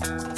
Baharı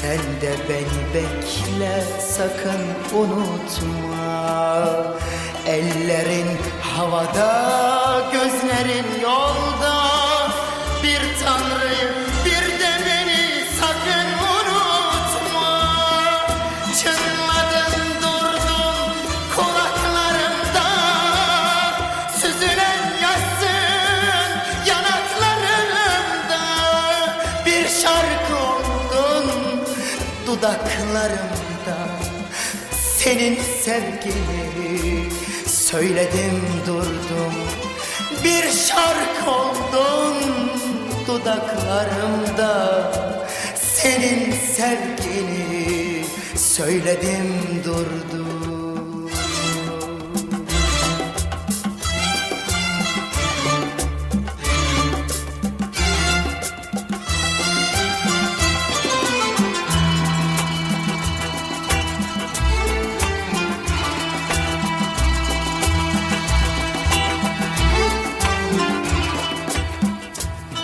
Sen de beni bekle sakın unutma. Ellerin havada, gözlerin yolda. Bir tanrıyı dudaklarımda Senin sevgini söyledim durdum. Bir şarkı oldun dudaklarımda Senin sevgini söyledim durdum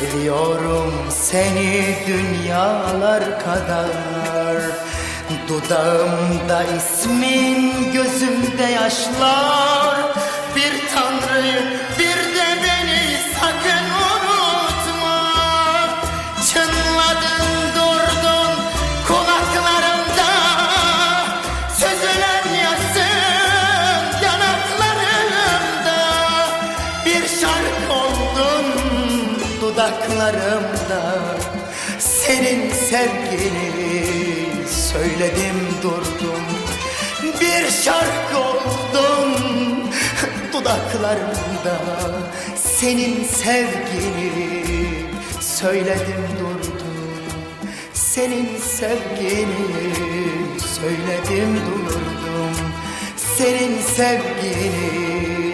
Seviyorum seni dünyalar kadar. Dudağımda ismin gözümde yaşlar. Bir tanrıyı dudaklarımda Senin sevgini söyledim durdum. Bir şarkı oldun dudaklarımda Senin sevgini söyledim durdum. Senin sevgini söyledim durdum. Senin sevgini